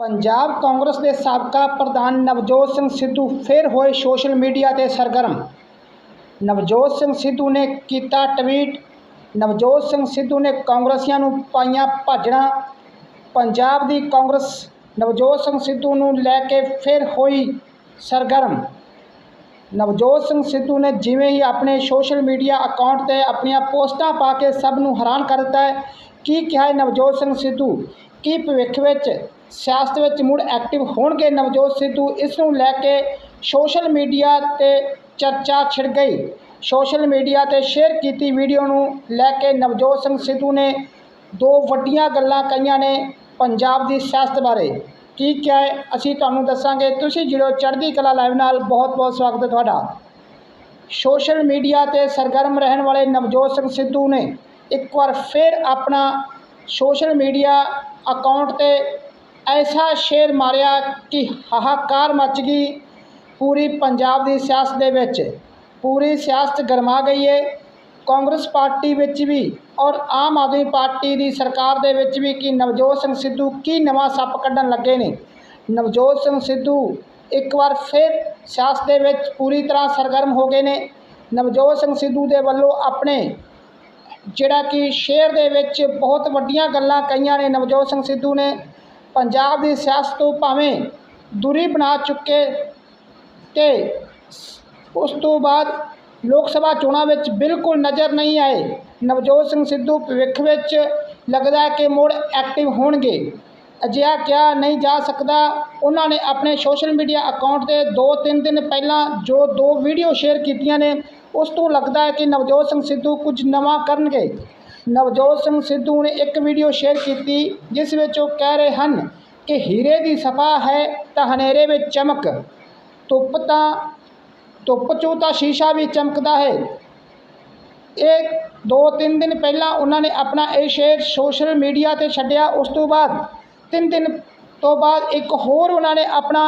ਪੰਜਾਬ ਕਾਂਗਰਸ ਦੇ ਸਾਬਕਾ ਪ੍ਰਧਾਨ ਨਵਜੋਤ ਸਿੰਘ ਸਿੱਧੂ ਫਿਰ ਹੋਏ ਸੋਸ਼ਲ ਮੀਡੀਆ ਤੇ ਸਰਗਰਮ। ਨਵਜੋਤ ਸਿੰਘ ਸਿੱਧੂ ਨੇ ਕੀਤਾ ਟਵੀਟ। ਨਵਜੋਤ ਸਿੰਘ ਸਿੱਧੂ ਨੇ ਕਾਂਗਰਸੀਆਂ ਨੂੰ ਪਾਈਆਂ ਭਾਜੜਾਂ। ਪੰਜਾਬ ਦੀ ਕਾਂਗਰਸ ਨਵਜੋਤ ਸਿੰਘ ਸਿੱਧੂ ਨੂੰ ਲੈ ਕੇ ਫਿਰ ਹੋਈ ਸਰਗਰਮ। ਨਵਜੋਤ ਸਿੰਘ ਸਿੱਧੂ ਨੇ ਜਿਵੇਂ ਹੀ ਆਪਣੇ ਸੋਸ਼ਲ ਮੀਡੀਆ ਅਕਾਊਂਟ ਤੇ ਆਪਣੀਆਂ ਪੋਸਟਾਂ ਪਾ ਕੇ ਸਭ ਨੂੰ ਹੈਰਾਨ ਕਰ ਦਿੱਤਾ ਹੈ। ਕੀ ਕਿਹਾ ਹੈ ਨਵਜੋਤ ਸਿੰਘ ਸਿੱਧੂ? ਕੀ ਭਵਿੱਖ ਵਿੱਚ ਸਿਆਸਤ ਵਿੱਚ ਮੁੜ ਐਕਟਿਵ ਹੋਣਗੇ ਨਵਜੋਤ ਸਿੱਧੂ? ਇਸ ਨੂੰ ਲੈ ਕੇ ਸੋਸ਼ਲ ਮੀਡੀਆ ਤੇ ਚਰਚਾ ਛਿੜ ਗਈ। ਸੋਸ਼ਲ ਮੀਡੀਆ ਤੇ ਸ਼ੇਅਰ ਕੀਤੀ ਵੀਡੀਓ ਨੂੰ ਲੈ ਕੇ ਨਵਜੋਤ ਸਿੰਘ ਸਿੱਧੂ ਨੇ ਦੋ ਵੱਡੀਆਂ ਗੱਲਾਂ ਕਹੀਆਂ ਨੇ ਪੰਜਾਬ ਦੀ ਸਿਆਸਤ ਬਾਰੇ। ਕੀ ਕਿਹਾ ਹੈ? ਅਸੀਂ ਤੁਹਾਨੂੰ ਦੱਸਾਂਗੇ। ਤੁਸੀਂ ਜੁੜੋ ਚੜ੍ਹਦੀ ਕਲਾ ਲਾਈਵ ਨਾਲ। ਬਹੁਤ ਬਹੁਤ ਸਵਾਗਤ ਹੈ ਤੁਹਾਡਾ। ਸੋਸ਼ਲ ਮੀਡੀਆ ਤੇ ਸਰਗਰਮ ਰਹਿਣ ਵਾਲੇ ਨਵਜੋਤ ਸਿੰਘ ਸਿੱਧੂ ਨੇ ਇੱਕ ਵਾਰ ਫਿਰ ਆਪਣਾ ਸੋਸ਼ਲ ਮੀਡੀਆ ਅਕਾਊਂਟ ਤੇ ਐਸਾ ਸ਼ੇਰ ਮਾਰਿਆ ਕਿ ਹਾਹਾਕਾਰ ਮਚ ਗਈ ਪੂਰੀ ਪੰਜਾਬ ਦੀ ਸਿਆਸਤ ਦੇ ਵਿੱਚ। ਪੂਰੀ ਸਿਆਸਤ ਗਰਮਾ ਗਈ ਹੈ ਕਾਂਗਰਸ ਪਾਰਟੀ ਵਿੱਚ ਵੀ ਔਰ ਆਮ ਆਦਮੀ ਪਾਰਟੀ ਦੀ ਸਰਕਾਰ ਦੇ ਵਿੱਚ ਵੀ ਕਿ ਨਵਜੋਤ ਸਿੰਘ ਸਿੱਧੂ ਕੀ ਨਵਾਂ ਸੱਪ ਕੱਢਣ ਲੱਗੇ ਨੇ। ਨਵਜੋਤ ਸਿੰਘ ਸਿੱਧੂ ਇੱਕ ਵਾਰ ਫਿਰ ਸਿਆਸਤ ਦੇ ਵਿੱਚ ਪੂਰੀ ਤਰ੍ਹਾਂ ਸਰਗਰਮ ਹੋ ਗਏ ਨੇ। ਨਵਜੋਤ ਸਿੰਘ ਸਿੱਧੂ ਦੇ ਵੱਲੋਂ ਆਪਣੇ ਜਿਹੜਾ ਕਿ ਸ਼ੇਅਰ ਦੇ ਵਿੱਚ ਬਹੁਤ ਵੱਡੀਆਂ ਗੱਲਾਂ ਕਹੀਆਂ ਨੇ, ਨਵਜੋਤ ਸਿੰਘ ਸਿੱਧੂ ਨੇ। ਪੰਜਾਬ ਦੀ ਸਿਆਸਤ ਤੋਂ ਭਾਵੇਂ ਦੂਰੀ ਬਣਾ ਚੁੱਕੇ ਤੇ ਉਸ ਤੋਂ ਬਾਅਦ ਲੋਕ ਸਭਾ ਚੋਣਾਂ ਵਿੱਚ ਬਿਲਕੁਲ ਨਜ਼ਰ ਨਹੀਂ ਆਏ। ਨਵਜੋਤ ਸਿੰਘ ਸਿੱਧੂ ਭਵਿੱਖ ਵਿੱਚ ਲੱਗਦਾ ਹੈ ਕਿ ਮੁੜ ਐਕਟਿਵ ਹੋਣਗੇ। ਅਜਿਹਾ ਕਿਹਾ ਨਹੀਂ ਜਾ ਸਕਦਾ। ਉਹਨਾਂ ਨੇ ਆਪਣੇ ਸੋਸ਼ਲ ਮੀਡੀਆ ਅਕਾਊਂਟ ਤੇ 2-3 ਦਿਨ ਪਹਿਲਾਂ ਜੋ ਦੋ ਵੀਡੀਓ ਸ਼ੇਅਰ ਕੀਤੀਆਂ ਨੇ, ਉਸ ਤੋਂ ਲੱਗਦਾ ਹੈ ਕਿ ਨਵਜੋਤ ਸਿੰਘ ਸਿੱਧੂ ਕੁਝ ਨਵਾਂ ਕਰਨਗੇ। ਨਵਜੋਤ ਸਿੰਘ ਸਿੱਧੂ ਨੇ ਇੱਕ ਵੀਡੀਓ ਸ਼ੇਅਰ ਕੀਤੀ, ਜਿਸ ਵਿੱਚ ਉਹ ਕਹਿ ਰਹੇ ਹਨ ਕਿ ਹੀਰੇ ਦੀ ਸਫਾ ਹੈ ਤਾਂ ਹਨੇਰੇ ਵਿੱਚ ਚਮਕ, ਧੁੱਪ ਤਾਂ, ਧੁੱਪ 'ਚੋਂ ਤਾਂ ਸ਼ੀਸ਼ਾ ਵੀ ਚਮਕਦਾ ਹੈ। ਇਹ ਦੋ ਤਿੰਨ ਦਿਨ ਪਹਿਲਾਂ ਉਹਨਾਂ ਨੇ ਆਪਣਾ ਇਹ ਸ਼ੇਅਰ ਸੋਸ਼ਲ ਮੀਡੀਆ ਤੇ ਛੱਡਿਆ, ਉਸ ਤੋਂ ਬਾਅਦ ਤਿੰਨ ਦਿਨ ਤੋਂ ਬਾਅਦ ਇੱਕ ਹੋਰ ਉਹਨਾਂ ਨੇ ਆਪਣਾ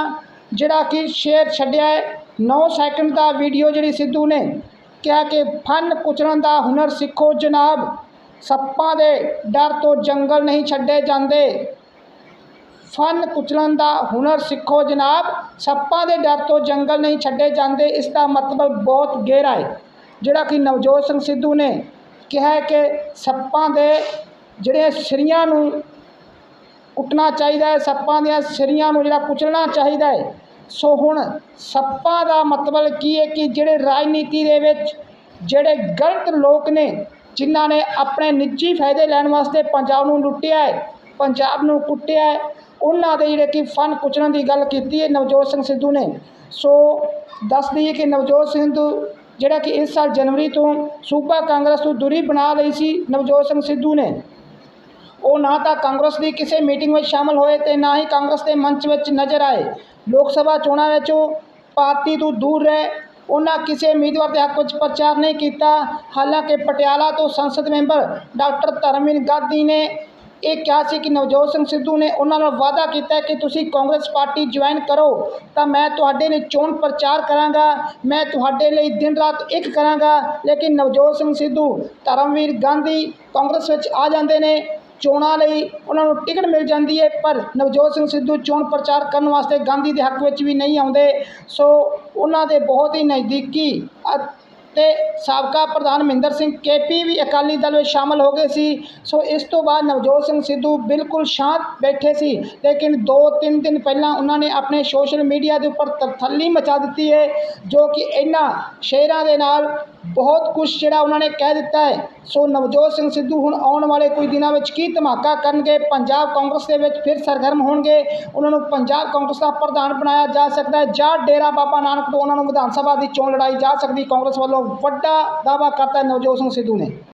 ਜਿਹੜਾ ਕਿ ਸ਼ੇਅਰ ਛੱਡਿਆ ਹੈ। 9 ਸੈਕਿੰਡ ਦਾ ਵੀਡੀਓ ਜਿਹੜੀ ਸਿੱਧੂ ਨੇ ਕਿਹਾ ਕਿ ਫਨ ਕੁਚਲਣ ਦਾ ਹੁਨਰ ਸਿੱਖੋ ਜਨਾਬ। ਸੱਪਾਂ ਦੇ ਡਰ ਤੋਂ ਜੰਗਲ ਨਹੀਂ ਛੱਡੇ ਜਾਂਦੇ। ਫਨ ਕੁਚਲਣ ਦਾ ਹੁਨਰ ਸਿੱਖੋ ਜਨਾਬ। ਸੱਪਾਂ ਦੇ ਡਰ ਤੋਂ ਜੰਗਲ ਨਹੀਂ ਛੱਡੇ ਜਾਂਦੇ, ਇਸ ਦਾ ਮਤਲਬ ਬਹੁਤ ਗਹਿਰਾ ਹੈ। ਜਿਹੜਾ ਕਿ ਨਵਜੋਤ ਸਿੰਘ ਸਿੱਧੂ ਨੇ ਕਿਹਾ ਕਿ ਸੱਪਾਂ ਦੇ ਜਿਹੜੇ ਸਿਰੀਆਂ ਨੂੰ ਕੁੱਟਣਾ ਚਾਹੀਦਾ ਹੈ, ਸੱਪਾਂ ਦੀਆਂ ਸਿਰੀਆਂ ਨੂੰ ਜਿਹੜਾ ਕੁਚਲਣਾ ਚਾਹੀਦਾ ਹੈ। ਸੋ ਹੁਣ ਸੱਪਾਂ ਦਾ ਮਤਲਬ ਕੀ ਹੈ ਕਿ ਜਿਹੜੇ ਰਾਜਨੀਤੀ ਦੇ ਵਿੱਚ ਜਿਹੜੇ ਗਲਤ ਲੋਕ ਨੇ, ਜਿਨ੍ਹਾਂ ਨੇ ਆਪਣੇ ਨਿੱਜੀ ਫਾਇਦੇ ਲੈਣ ਵਾਸਤੇ ਪੰਜਾਬ ਨੂੰ ਲੁੱਟਿਆ ਹੈ, ਪੰਜਾਬ ਨੂੰ ਕੁੱਟਿਆ ਹੈ, ਉਹਨਾਂ ਦੇ ਜਿਹੜੇ ਕਿ ਫਨ ਕੁਚਲਣ ਦੀ ਗੱਲ ਕੀਤੀ ਹੈ ਨਵਜੋਤ ਸਿੰਘ ਸਿੱਧੂ ਨੇ। ਸੋ ਦੱਸ ਦਈਏ ਕਿ ਨਵਜੋਤ ਸਿੰਘ ਸਿੱਧੂ ਜਿਹੜਾ ਕਿ ਇਸ ਸਾਲ ਜਨਵਰੀ ਤੋਂ ਸੂਬਾ ਕਾਂਗਰਸ ਤੋਂ ਦੂਰੀ ਬਣਾ ਲਈ ਸੀ ਨਵਜੋਤ ਸਿੰਘ ਸਿੱਧੂ ਨੇ। ਉਹ ਨਾ ਤਾਂ ਕਾਂਗਰਸ ਦੀ ਕਿਸੇ ਮੀਟਿੰਗ ਵਿੱਚ ਸ਼ਾਮਲ ਹੋਏ ਤੇ ਨਾ ਹੀ ਕਾਂਗਰਸ ਦੇ ਮੰਚ ਵਿੱਚ ਨਜ਼ਰ ਆਏ। ਲੋਕ ਸਭਾ ਚੋਣਾਂ ਵਿੱਚ ਉਹ ਪਾਰਟੀ ਤੋਂ ਦੂਰ ਰਹੇ। ਉਹਨਾਂ ਕਿਸੇ ਉਮੀਦਵਾਰ ਦੇ ਹੱਕ ਵਿੱਚ ਪ੍ਰਚਾਰ ਨਹੀਂ ਕੀਤਾ। ਹਾਲਾਂਕਿ ਪਟਿਆਲਾ ਤੋਂ ਸੰਸਦ ਮੈਂਬਰ ਡਾਕਟਰ ਧਰਮਵੀਰ ਗਾਂਧੀ ਨੇ ਇਹ ਕਿਹਾ ਸੀ ਕਿ ਨਵਜੋਤ ਸਿੰਘ ਸਿੱਧੂ ਨੇ ਉਹਨਾਂ ਨਾਲ ਵਾਅਦਾ ਕੀਤਾ ਕਿ ਤੁਸੀਂ ਕਾਂਗਰਸ ਪਾਰਟੀ ਜੁਆਇਨ ਕਰੋ, ਤਾਂ ਮੈਂ ਤੁਹਾਡੇ ਲਈ ਚੋਣ ਪ੍ਰਚਾਰ ਕਰਾਂਗਾ, ਮੈਂ ਤੁਹਾਡੇ ਲਈ ਦਿਨ ਰਾਤ ਇੱਕ ਕਰਾਂਗਾ। ਲੇਕਿਨ ਨਵਜੋਤ ਸਿੰਘ ਸਿੱਧੂ, ਧਰਮਵੀਰ ਗਾਂਧੀ ਕਾਂਗਰਸ ਵਿੱਚ ਆ ਜਾਂਦੇ ਨੇ। ਚੋਣਾਂ ਲਈ ਉਹਨਾਂ ਨੂੰ ਟਿਕਟ ਮਿਲ ਜਾਂਦੀ ਹੈ, ਪਰ ਨਵਜੋਤ ਸਿੰਘ ਸਿੱਧੂ ਚੋਣ ਪ੍ਰਚਾਰ ਕਰਨ ਵਾਸਤੇ ਗਾਂਧੀ ਦੇ ਹੱਕ ਵਿੱਚ ਵੀ ਨਹੀਂ ਆਉਂਦੇ। ਸੋ ਉਹਨਾਂ ਦੇ ਬਹੁਤ ਹੀ ਨਜ਼ਦੀਕੀ ਅਤੇ ਸਾਬਕਾ ਪ੍ਰਧਾਨ ਮਹਿੰਦਰ ਸਿੰਘ ਕੇਪੀ ਵੀ ਅਕਾਲੀ ਦਲ ਵਿੱਚ ਸ਼ਾਮਲ ਹੋ ਗਏ ਸੀ। ਸੋ ਇਸ ਤੋਂ ਬਾਅਦ ਨਵਜੋਤ ਸਿੰਘ ਸਿੱਧੂ ਬਿਲਕੁਲ ਸ਼ਾਂਤ ਬੈਠੇ ਸੀ। ਲੇਕਿਨ 2-3 ਦਿਨ ਪਹਿਲਾਂ ਉਹਨਾਂ ਨੇ ਆਪਣੇ ਸੋਸ਼ਲ ਮੀਡੀਆ ਦੇ ਉੱਪਰ ਤਰਥੱਲੀ ਮਚਾ ਦਿੱਤੀ ਹੈ, ਜੋ ਕਿ ਇਹਨਾਂ ਸ਼ੇਰਾਂ ਦੇ ਨਾਲ ਬਹੁਤ ਕੁਝ ਜਿਹੜਾ ਉਹਨਾਂ ਨੇ ਕਹਿ ਦਿੱਤਾ ਹੈ। ਸੋ ਨਵਜੋਤ ਸਿੰਘ ਸਿੱਧੂ ਹੁਣ ਆਉਣ ਵਾਲੇ ਕੁਝ ਦਿਨਾਂ ਵਿੱਚ ਕੀ ਧਮਾਕਾ ਕਰਨਗੇ? ਪੰਜਾਬ ਕਾਂਗਰਸ ਦੇ ਵਿੱਚ ਫਿਰ ਸਰਗਰਮ ਹੋਣਗੇ। ਉਹਨਾਂ ਨੂੰ ਪੰਜਾਬ ਕਾਂਗਰਸ ਦਾ ਪ੍ਰਧਾਨ ਬਣਾਇਆ ਜਾ ਸਕਦਾ ਹੈ ਜਾਂ ਡੇਰਾ ਬਾਬਾ ਨਾਨਕ ਤੋਂ ਉਹਨਾਂ ਨੂੰ ਵਿਧਾਨ ਸਭਾ ਦੀ ਚੋਣ ਲੜਾਈ ਜਾ ਸਕਦੀ। ਕਾਂਗਰਸ ਵੱਲੋਂ ਵੱਡਾ ਦਾਅਵਾ ਕਰਤਾ ਨਵਜੋਤ ਸਿੰਘ ਸਿੱਧੂ ਨੇ।